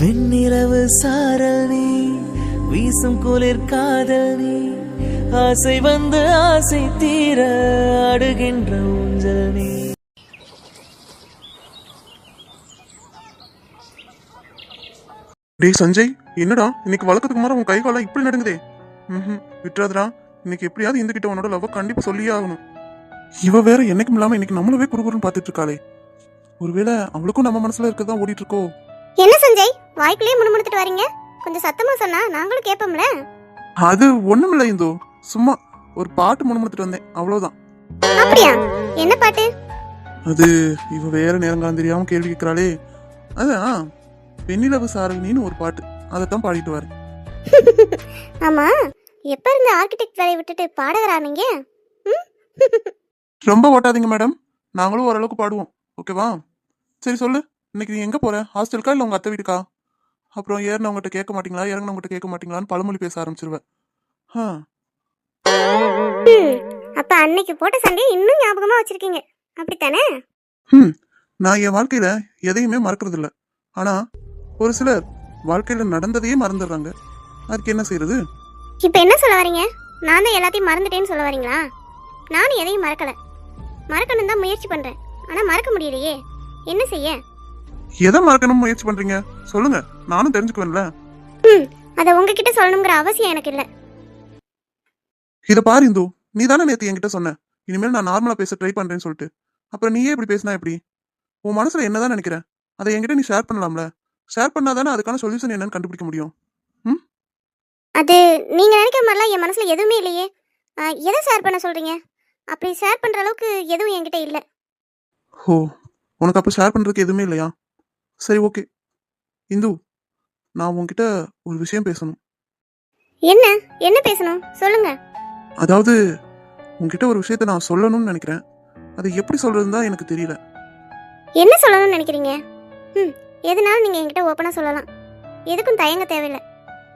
வெண்ணிலவு சாரல் நீ வீசும் குளிர் காதல் நீ ஆசை வந்து ஆசை தீர அடுகின்ற ஊஞ்சல் நீ. டே சஞ்சய் என்னடா? இன்னைக்கு வழக்கத்துக்கு மாதிரி உன் கை காலம் இப்படி நடுங்குதே. ம் விட்டுறாதடா. இன்னைக்கு எப்படியாவது இந்த கிட்ட உன்னோட லவ் கண்டிப்பா சொல்லியே ஆகணும். இவ வேற என்னைக்கும் இல்லாம இன்னைக்கு நம்மளவே குறுகுறுன்னு பார்த்துட்டு இருக்காளே. ஒருவேளை அவளுக்கும் நம்ம மனசுல இருக்கதான் ஓடிட்டு இருக்கோ? என்ன சஞ்சய்? வாய்க்குள்ளேயே முணுமுணுத்துட்டு வரீங்க? கொஞ்சம் சத்தமா சொன்னா நாங்களும் கேட்போம்ல? அது ஒண்ணுமில்ல இந்தோ. சும்மா ஒரு பாட்டு முணுமுணுத்துட்டு வந்தேன். அவ்வளவுதான். அப்படியா? என்ன பாட்டு? அது இவ வேற நேரங்காலம் தெரியாம கேள்வி கேட்கறாளே. அதான் வெண்ணிலவு சாரணின்னு ஒரு பாட்டு. அதைத்தான் பாடிட்டு வரேன். ஆமா. எப்ப இருந்து ஆர்கிடெக்ட் வேலையை விட்டுட்டு பாடகரானீங்க ம்? ரொம்ப ஓட்டாதீங்க மேடம் நாங்களும் ஓரளவுக்கு பாடுவோம். ஓகேவா சரி சொல்லு. இன்னைக்கு நீ எங்க போற? ஹாஸ்டலுக்கா இல்ல உங்க அத்தை வீட்டுக்கா? அப்புறம் ஏறினவங்ககிட்ட கேட்க மாட்டீங்களா? இறங்கினவங்ககிட்ட கேட்க மாட்டீங்களான்னு பழமொழி பேச ஆரம்பிச்சிருவேன். ஆ அப்ப அன்னைக்கு போட்ட சண்டையை இன்னும் ஞாபகமா வச்சிருக்கீங்க. அப்படித்தானே? ம் நான் என் வாழ்க்கையில எதையுமே மறக்கறது இல்ல ஆனா ஒரு சிலர் வாழ்க்கையில நடந்ததையே மறந்துடுறாங்க. அதுக்கு என்ன செய்யறது இப்ப என்ன சொல்ல வரீங்க? நான் தான் எல்லாத்தையும் மறந்துட்டேன்னு சொல்ல வரீங்களா? நானும் எதையும் மறக்கல. மறக்கணும் தான் முயற்சி பண்றேன். ஆனா மறக்க முடியலையே. என்ன செய்ய? எதை மறக்கணும் முயற்சி பண்றீங்க? சொல்லுங்க. நானும் தெரிஞ்சுக்குவேன்ல. ம் அதை உங்ககிட்ட சொல்லணுங்கிற அவசியம் எனக்கு இல்லை. இத பாரு இந்து. நீ தானே நேத்து என்கிட்ட சொன்ன. இனிமேல் நான் நார்மலா பேச ட்ரை பண்றேன்னு சொல்லிட்டு. அப்புறம் நீயே இப்படி பேசினா எப்படி? உன் மனசுல என்னதான் நினைக்கிற? அதை என்கிட்ட நீ ஷேர் பண்ணலாம்ல. ஷேர் பண்ணாதானே அதுக்கான சொல்யூஷன் என்னன்னு கண்டுபிடிக்க முடியும். அது நீங்க நினைக்கிற மாதிரிலாம் என் மனசுல எதுவுமே இல்லையே. ஆ, எதை ஷேர் பண்ண சொல்றீங்க? அப்படி ஷேர் பண்ற அளவுக்கு எதுவும் என்கிட்ட இல்ல. ஓ உனக்கு அப்ப ஷேர் பண்றதுக்கு எதுவுமே இல்லையா? சரி ஓகே. இந்து நான் உன்கிட்ட ஒரு விஷயம் பேசணும். என்ன? என்ன பேசணும்? சொல்லுங்க. அதாவது உன்கிட்ட ஒரு விஷயத்த நான் சொல்லணும்னு நினைக்கிறேன். அது எப்படி சொல்றதுன்னு தான் எனக்கு தெரியல. என்ன சொல்லணும்னு நினைக்கிறீங்க? ம் எதுனாலும் நீங்க என்கிட்ட ஓப்பனா சொல்லலாம். எதுக்கும் தயங்க தேவையில்லை.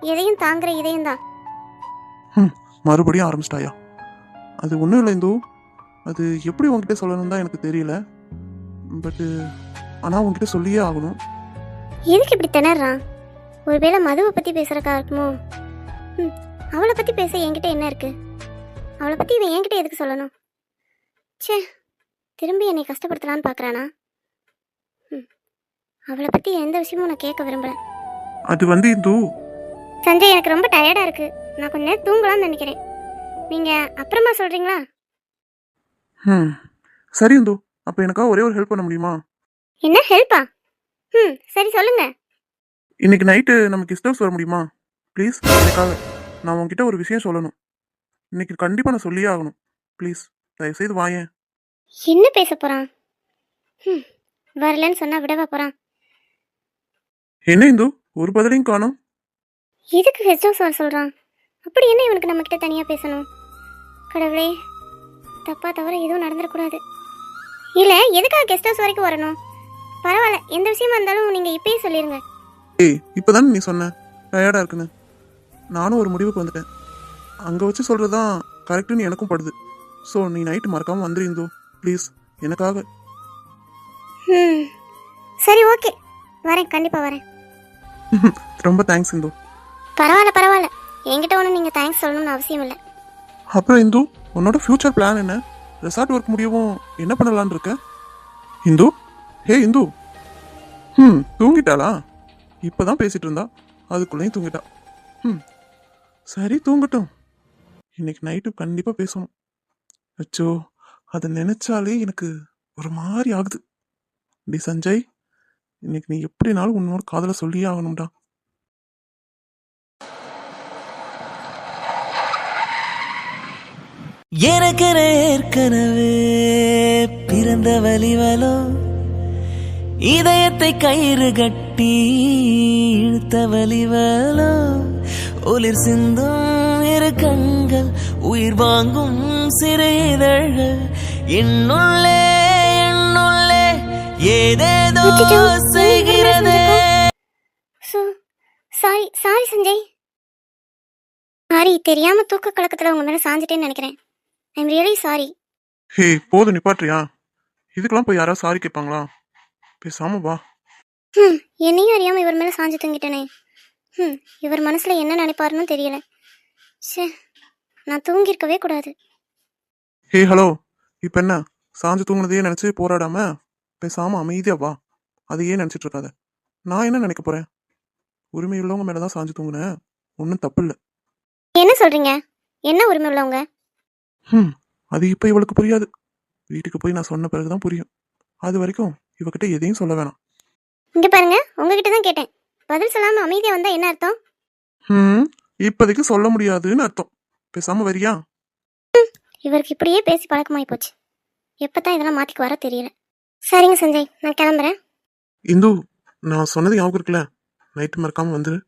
எதையும் தாங்குற இதயம் தான். மறுபடியும் ஆரம்பிச்சிட்டாயா? அது ஒன்றும் இல்லை இந்து. அது எப்படி உன்கிட்ட சொல்லணும் தான் எனக்கு தெரியல. பட்டு ஆனால் உன்கிட்ட சொல்லியே ஆகணும். எதுக்கு இப்படி திணறான் ஒருவேளை மதுவை பத்தி பேசுறக்கா இருக்குமோ? ம் அவளை பத்தி பேச என்கிட்ட என்ன இருக்கு? அவளை பத்தி இவன் என்கிட்ட எதுக்கு சொல்லணும்? ச்சே திரும்பி என்னை கஷ்டப்படுத்தலான்னு பார்க்கறானா ம் அவளை பத்தி எந்த விஷயமும் நான் கேட்க விரும்பல. அது வந்து இந்து. சஞ்சய் எனக்கு ரொம்ப டயர்டா இருக்கு. நான் கொஞ்ச நேரம் தூங்கலாம்னு நினைக்கிறேன். நீங்க அப்புறமா சொல்றீங்களா? ம் சரி இந்து. அப்போ எனக்கா ஒரே ஒரு ஹெல்ப் பண்ண முடியுமா? என்ன ஹெல்ப்பா? ம் சரி சொல்லுங்க. இன்னைக்கு நைட்டு நம்ம கெஸ்ட் ஹவுஸ் வர முடியுமா? ப்ளீஸ் எனக்காக. நான் உன்கிட்ட ஒரு விஷயம் சொல்லணும். இன்னைக்கு கண்டிப்பாக நான் சொல்லியே ஆகணும். ப்ளீஸ் தயவுசெய்து வாயேன். என்ன பேச போறான்? ம் வரலன்னு சொன்னா விடவா போறான்? என்ன இந்து? ஒரு பதிலையும் காணும். எதுக்கு கெஸ்ட் ஹவுஸ் வர சொல்றான்? அப்படி என்ன இவனுக்கு நம்ம கிட்ட தனியா பேசணும்? கடவுளே தப்பா தவிர எதுவும் நடந்துடக்கூடாது இல்ல எதுக்காக கெஸ்ட் ஹவுஸ் வரைக்கும் வரணும்? பரவாயில்ல. எந்த விஷயமா இருந்தாலும் நீங்க இப்பயே சொல்லிருங்க. ஏய் இப்போதானே நீ சொன்ன. டயர்டாக இருக்குன்னு. நானும் ஒரு முடிவுக்கு வந்துட்டேன். அங்கே வச்சு சொல்கிறது தான் கரெக்டுன்னு எனக்கும் படுது. ஸோ நீ நைட்டு மறக்காமல் வந்துரு இந்து. ப்ளீஸ். எனக்காக. ம் சரி ஓகே. வரேன். கண்டிப்பா வரேன். ரொம்ப தேங்க்ஸ் இந்து. பரவாயில்ல பரவாயில்ல. என்கிட்ட ஒன்றும் நீங்க தேங்க்ஸ் சொல்லணும்னு அவசியம் இல்லை. அப்புறம் இந்து உன்னோட ஃப்யூச்சர் பிளான் என்ன? ரெசார்ட் ஒர்க் முடியவும் என்ன பண்ணலான்னு இருக்க? இந்து? ஹே இந்து. ம் தூங்கிட்டாளா? இப்போதான் பேசிட்டு இருந்தா. அதுக்குள்ளேயும் தூங்கிட்டா. ம் சரி தூங்கட்டும். இன்னைக்கு நைட்டு கண்டிப்பாக பேசணும். அச்சோ அதை நினைச்சாலே எனக்கு ஒரு மாதிரி ஆகுது. டி சஞ்சய் இன்னைக்கு நீ எப்படினாலும் உன்னோட காதலை சொல்லியே ஆகணும்டா. எனக்கு ஏற்கனவே பிறந்த வலிவலோ இதயத்தை கயிறு கட்டி இழுத்த வலிவலோ? ஒளிர் சிந்தும் இரு கண்கள் உயிர் வாங்கும் சிறு இதழ்கள். என்னுள்ளே என்னுள்ளே ஏதேதோ செய்கிறதே. Sorry sorry Sanjay. சாரி தெரியாம தூக்க கலக்கத்துல உங்க மேல சாஞ்சிட்டேன்னு நினைக்கிறேன். ஐம் ரியலி சாரி ஹே போதும் நிப்பாட்றியா இதுக்கெல்லாம் போய் யாராவது சாரி கேட்பாங்களா? பேசாம வா. ம் என்னையும் அறியாமல் இவர் மேலே சாஞ்சு தூங்கிட்டேனே. ம் இவர் மனசில் என்ன நினைப்பாருன்னு தெரியல. ச்சே நான் தூங்கியிருக்கவே கூடாது. ஹே ஹலோ இப்போ என்ன? சாஞ்சு தூங்குனதையே நினச்சி போராடாம? பேசாம அமைதியா வா. அதையே நினச்சிட்டு இருக்காத. நான் என்ன நினைக்க போறேன்? உரிமை உள்ளவங்க மேலே தான் சாஞ்சு தூங்குனேன் ஒன்றும் தப்பு இல்லை என்ன சொல்கிறீங்க என்ன உரிமை உள்ளவங்க? ம் அது இப்போ இவளுக்கு புரியாது. வீட்டுக்கு போய் நான் சொன்ன பிறகு தான் புரியும். அது வரைக்கும் இவகிட்ட எதையும் சொல்ல வேணாம். இங்கே பாருங்க உங்ககிட்ட தான் கேட்டேன். பதில் சொல்லாமல் அமைதியாக வந்தால் என்ன அர்த்தம்? ம் இப்போதைக்கு சொல்ல முடியாதுன்னு அர்த்தம். பேசாம வரியா? இவருக்கு இப்படியே பேசி பழக்கமாகி போச்சு. எப்போ தான் இதெல்லாம் மாற்றிக்கு வர தெரியல. சரிங்க சஞ்சய் நான் கிளம்புறேன். இந்து நான் சொன்னது ஞாபகம் இருக்குல்ல? நைட்டு மறக்காம வந்துரு.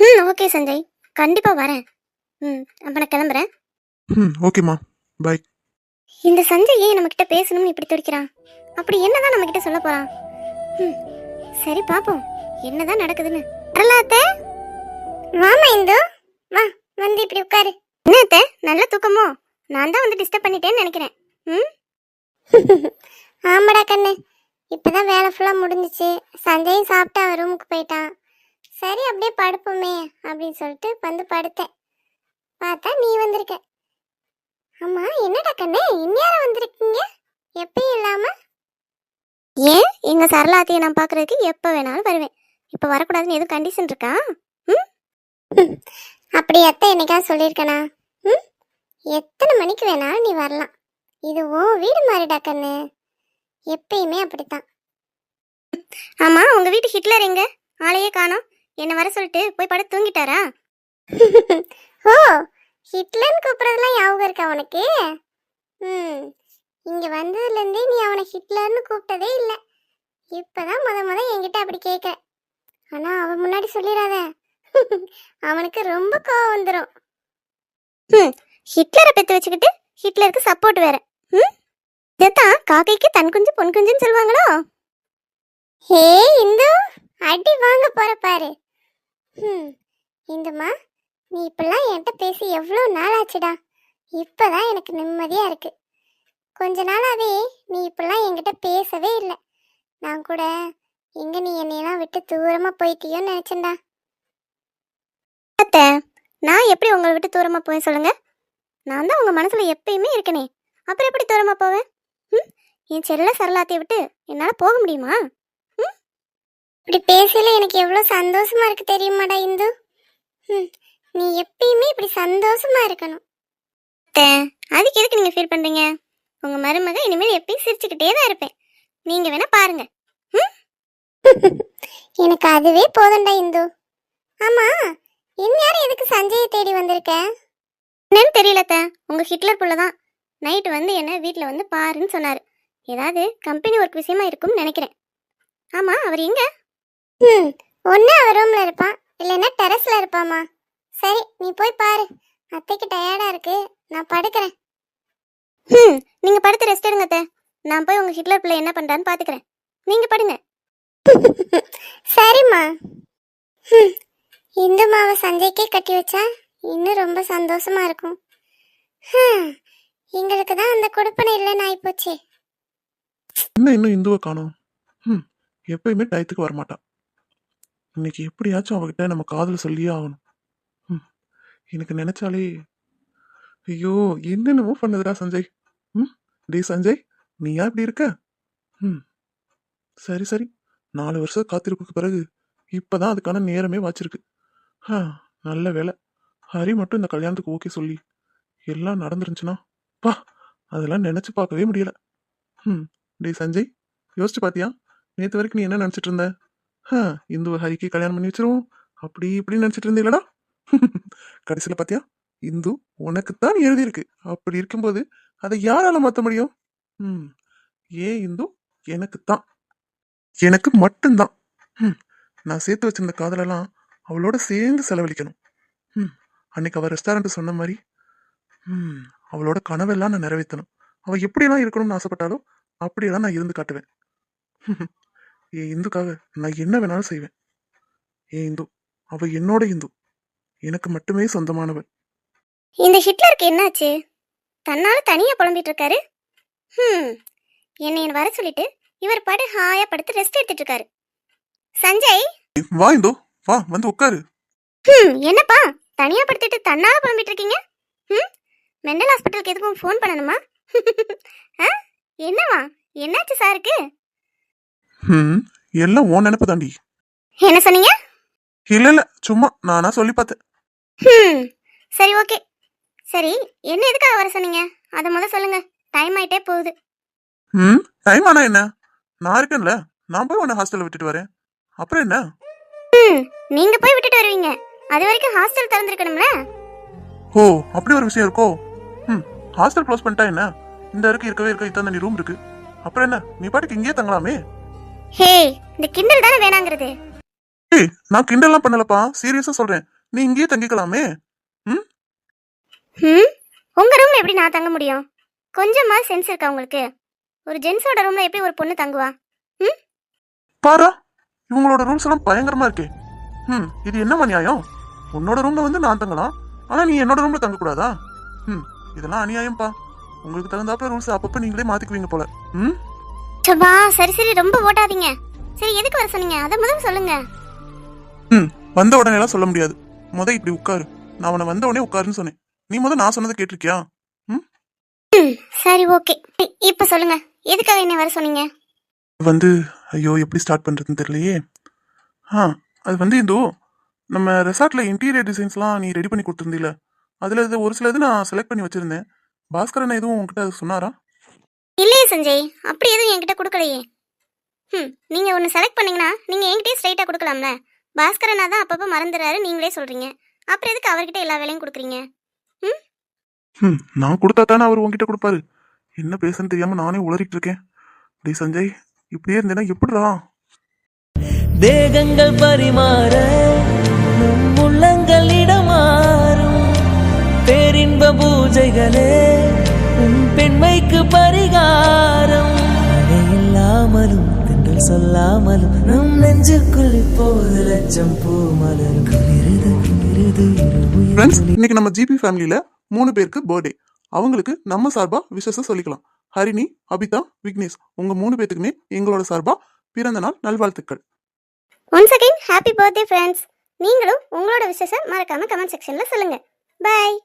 ம் ஓகே சஞ்சய். கண்டிப்பாக வரேன். ம் அப்போ நான் கிளம்புறேன். ம் ஓகேம்மா. பாய் இந்த சஞ்சய் ஏன் நம்மக்கிட்ட பேசணும்னு இப்படி துடிக்கிறான்? அப்படி என்னதான் நம்மக்கிட்ட சொல்ல போறான்? ம் சரி பாப்போம். என்னதான் நடக்குதுன்னு. வரலாத்த வாமா இந்து. வா வந்து இப்படி உட்காரு. என்ன நல்ல தூக்கமோ? நான் தான் வந்து டிஸ்டர்ப் பண்ணிட்டேன்னு நினைக்கிறேன். ம்? ஆமாடா கண்ணு. இப்பதான் வேலை ஃபுல்லாக முடிஞ்சிச்சு. சஞ்சயும் சாப்பிட்டு அவன் ரூமுக்கு போயிட்டான். சரி அப்படியே படுப்போமே அப்படின்னு சொல்லிட்டு வந்து படுத்தேன். பார்த்தா நீ வந்திருக்க. ஆமாம் என்னடா கண்ணே? இந்நேரம் வந்திருக்கீங்க? எப்பயும் இல்லாமல் ஏன்? எங்க சரளாத்தையை நான் பார்க்கறதுக்கு எப்போ வேணாலும் வருவேன். இப்போ வரக்கூடாதுன்னு எதுவும் கண்டிஷன் இருக்கா? ம்? அப்படி எத்த என்னைக்கா சொல்லியிருக்கனா? ம்? எத்தனை மணிக்கு வேணாலும் நீ வரலாம். இது ஓ வீடு மாறிடா கண்ணு. எப்பயுமே அப்படித்தான். ஆமா உங்க வீட்டு ஹிட்லர் எங்க? ஆளையே காணோம். என்ன வர சொல்லிட்டு போய் படம் தூங்கிட்டாரா? ஓ ஹிட்லர்னு கூப்பிட்றதுலாம் ஞாபகம் இருக்கா உனக்கு? ம். இங்கே வந்ததுலேருந்தே நீ அவனை ஹிட்லர்னு கூப்பிட்டதே இல்லை. இப்போதான் முத முத என்கிட்ட அப்படி கேட்குற ஆனால் அவன் முன்னாடி சொல்லிடாத அவனுக்கு ரொம்ப கோவம் வந்துடும் ம் ஹிட்லரை பெற்று வச்சுக்கிட்டு ஹிட்லருக்கு சப்போர்ட் வேற. ம் இதைத்தான் காக்கைக்கு தன் குஞ்சு பொன் குஞ்சுன்னு சொல்லுவாங்களோ? ஹே இந்து அடி வாங்க போற பாரு. ம் இந்துமா நீ இப்பெல்லாம் என்கிட்ட பேசி எவ்வளோ நாள் ஆச்சுடா இப்போதான் எனக்கு நிம்மதியா இருக்கு. கொஞ்ச நாளாவே நீ இப்பெல்லாம் என்கிட்ட பேசவே இல்லை. நான் கூட எங்க நீ என்னையெல்லாம் விட்டு தூரமா போயிட்டியோன்னு நினைச்சேன்டா. அத்தை நான் எப்படி உங்களை விட்டு தூரமா போவேன் சொல்லுங்க? நான் தான் உங்க மனசுல எப்பயுமே இருக்கனே. அப்புறம் எப்படி தூரமா போவேன்? ம்? என் செல்ல சரளாத்தையை விட்டு என்னால போக முடியுமா? ம்? இப்படி பேசல எனக்கு எவ்வளோ சந்தோஷமா இருக்கு தெரியுமாடா இந்து? ம் நீ எப்பயுமே இப்படி சந்தோஷமா இருக்கணும். அதுக்கு எதுக்கு நீங்க ஃபீல் பண்றீங்க? உங்க மருமக இனிமேல் எப்பயும் சிரிச்சுக்கிட்டே தான் இருப்பேன். நீங்க வேணா பாருங்க. ம்? எனக்கு அதுவே போதும்டா இந்து. ஆமா இந்நேரம் எதுக்கு சஞ்சயை தேடி வந்திருக்க? என்னன்னு தெரியல அத்தை. உங்க ஹிட்லர் புள்ள தான். நைட்டு வந்து என்ன வீட்டில் வந்து பாருன்னு சொன்னாரு. ஏதாவது கம்பெனி ஒர்க் விஷயமா இருக்கும்னு நினைக்கிறேன். ஆமா அவர் எங்க? ம் ஒன்று அவர் ரூம்ல இருப்பான் இல்லைன்னா டெரஸ்ல இருப்பாமா. சரி நீ போய் பாரு. அத்தைக்கு டயர்டா இருக்கு. நான் படுக்கிறேன். ம் நீங்க படுத்து ரெஸ்ட் எடுங்க அத்தை. நான் போய் உங்க ஹிட்லர் பிள்ளை என்ன பண்றான்னு பாத்துக்கிறேன். நீங்க படுங்க. சரிம்மா. ம் இந்த மாவை சஞ்சய்க்கே கட்டி வச்சா இன்னும் ரொம்ப சந்தோஷமா இருக்கும். ஹம், எங்களுக்கு தான் அந்த கொடுப்பனை இல்லைன்னு ஆயிப்போச்சே. என்ன இன்னும் இந்துவை காணோம். ம் எப்பயுமே டயத்துக்கு வரமாட்டா. இன்னைக்கு எப்படியாச்சும் அவகிட்ட நம்ம காதல் சொல்லியே ஆகணும். ம் எனக்கு நினைச்சாலே ஐயோ என்னென்னமோ பண்ணுதுடா சஞ்சய். டேய் சஞ்சய் நீயா இப்படி இருக்க? ம் சரி சரி. நாலு வருஷம் காத்திருப்புக்கு பிறகு இப்பதான் அதுக்கான நேரமே வாச்சிருக்கு. ஆ நல்ல வேலை ஹரி மட்டும் இந்த கல்யாணத்துக்கு ஓகே சொல்லி எல்லாம் நடந்துருந்துச்சுன்னா பா அதெல்லாம் நினைச்சு பார்க்கவே முடியல. ம் டேய் சஞ்சய் யோசிச்சு பாத்தியா? நேத்து வரைக்கும் நீ என்ன நினைச்சிட்டு இருந்த? ஹ, இந்துவை ஹரிக்கு கல்யாணம் பண்ணி வச்சிருவோம். அப்படி இப்படி நினைச்சிட்டு இருந்தீங்களடா கடைசியில பாத்தியா? இந்து உனக்குத்தான் எழுதியிருக்கு. அப்படி இருக்கும்போது அதை யாரால மாத்த முடியும்? ம் ஏன் இந்து எனக்குத்தான் எனக்கு மட்டும்தான். ம் நான் சேர்த்து வச்சிருந்த காதலெல்லாம் அவளோட சேர்ந்து செலவழிக்கணும். ம் அன்னைக்கு அவள் ரெஸ்டாரண்ட் சொன்ன மாதிரி ம் அவளோட கனவெல்லாம் நான் நிறைவேற்றணும். அவள் எப்படியெல்லாம் இருக்கணும்னு ஆசைப்பட்டாலோ அப்படியெல்லாம் நான் இருந்து காட்டுவேன். என் இந்துக்காக நான் என்ன வேணாலும் செய்வேன். ஏ இந்து அவள் என்னோட இந்து. எனக்கு மட்டுமே சொந்தமானவள். இந்த ஹிட்லருக்கு என்னாச்சு? தன்னால தனியா புலம்பிட்டு இருக்காரு ஹம். என்னை வர சொல்லிட்டு இவர் பாட்டு ஹாயா படுத்து ரெஸ்ட் எடுத்துட்டு இருக்காரு சஞ்சய் வா இந்து. வா வந்து உட்காரு. ஹம், என்னப்பா? தனியா படுத்துட்டு தன்னால புலம்பிட்டு இருக்கீங்க ம் மெண்டல் ஹாஸ்பிட்டலுக்கு எதுக்கும் ஃபோன் பண்ணணுமா? என்னவா? என்னாச்சு சாருக்கு? ம் எல்லாம் உன் நினைப்பு தாண்டி. என்ன சொன்னீங்க? இல்ல இல்ல சும்மா நானா சொல்லி பார்த்தேன். ஹம், சரி ஓகே. சரி என்ன எதுக்காக வர சொன்னீங்க? அதை முத சொல்லுங்க. டைம் ஆயிட்டே போகுது. ம் டைம் ஆனா என்ன? நான் இருக்கேன்ல. நான் போய் உன்னை ஹாஸ்டல்ல விட்டுட்டு வரேன். அப்புறம் என்ன? ம் நீங்க போய் விட்டுட்டு வருவீங்க. அது வரைக்கும் ஹாஸ்டல் திறந்திருக்கணும்ல? ஓ அப்படி ஒரு விஷயம் இருக்கோ? ம் ஹாஸ்டல் க்ளோஸ் பண்ணிட்டா என்ன? இந்த இருக்கு இருக்கவே இருக்க இத்தனை நீ ரூம் இருக்கு. அப்புறம் என்ன? நீ பாட்டுக்கு இங்கேயே தங்கலாமே? ஹே இந்த கிண்டல் தானே வேணாங்கிறது? ஏய் நான் கிண்டல்லாம் பண்ணலப்பா. சீரியஸா சொல்றேன். நீ இங்கேயே தங்கிக்கலாமே? ம் உங்க ரூம்ல எப்படி நான் தங்க முடியும்? கொஞ்சமா சென்ஸ் இருக்கா உங்களுக்கு? ஒரு ஜென்ஸோட ரூம்ல எப்படி ஒரு பொண்ணு தங்குவா? ம் பாரா இவங்களோட ரூல்ஸ் எல்லாம் பயங்கரமா இருக்கே. ம் இது என்னம்மா நியாயம் உன்னோட ரூம்ல வந்து நான் தங்கலாம் ஆனா நீ என்னோட ரூம்ல தங்க கூடாதா ம் இதெல்லாம் அநியாயம்ப்பா உங்களுக்கு தகுந்தாப்புல ரூல்ஸ் அப்பப்ப நீங்களே மாத்திக்குவீங்க போல. ம் சபா சரி சரி ரொம்ப ஓட்டாதீங்க. சரி எதுக்கு வர சொன்னீங்க? அதை முதல்ல சொல்லுங்க. ம் வந்த உடனே எல்லாம் சொல்ல முடியாது. முத இப்படி உட்காரு. நான் உன்னை வந்த உடனே உட்காருன்னு சொன்னேன். நீ முத நான் சொன்னதை கேட்டிருக்கியா? ம்? சரி ஓகே. இப்போ சொல்லுங்க. எதுக்காக என்ன வர சொன்னீங்க? வந்து ஐயோ எப்படி ஸ்டார்ட் பண்றதுன்னு தெரியலையே. ஆ அது வந்து இந்தோ நம்ம ரெசார்ட்ல இன்டீரியர் டிசைன்ஸ்லாம் நீ ரெடி பண்ணி கொடுத்துருந்தீல அதுல இது ஒரு சில இது நான் செலக்ட் பண்ணி வச்சிருந்தேன். பாஸ்கரன் எதுவும் உங்ககிட்ட சொன்னாரா? இல்லையே சஞ்சய். அப்படி எதுவும் என்கிட்ட கொடுக்கலையே. ம் நீங்கள் ஒன்று செலக்ட் பண்ணீங்கன்னா நீங்கள் என்கிட்டயே ஸ்ட்ரைட்டாக கொடுக்கலாம்ல. பாஸ்கரனா தான் அப்பப்போ மறந்துடுறாரு நீங்களே சொல்கிறீங்க அப்புறம் எதுக்கு அவர்கிட்ட எல்லா வேலையும் கொடுக்குறீங்க? ம்? ம் நான் கொடுத்தா தானே அவர் உங்ககிட்ட கொடுப்பாரு. என்ன பேசுன்னு தெரியாம நானே உளறிட்டு இருக்கேன். டேய் சஞ்சய் இப்படியே இருந்தேன்னா எப்படிடா? தேகங்கள் பரிமாற நம் உள்ளங்கள் இடமாறும். பேரின்ப பூஜைகளே உன் பெண்மைக்கு பரிகாரம். இல்லாமலும் தென்றல் சொல்லாமலும் நம் நெஞ்சுக்குள் இப்போது லட்சம் பூ ஃப்ரெண்ட்ஸ் இன்னைக்கு நம்ம ஜிபி ஃபேமிலியில மூணு பேருக்கு பர்த்டே அவங்களுக்கு நம்ம சார்பா விஷஸ சொல்லிக்கலாம். ஹரிணி அபிதா விக்னேஷ் உங்க மூணு பேத்துக்குமே எங்களோட சார்பா பிறந்த நாள் நல்வாழ்த்துக்கள். Once again happy birthday friends நீங்களும் உங்களோட விஷயத்தை மறக்காமல் கமெண்ட் செக்ஷனில் சொல்லுங்கள் பாய்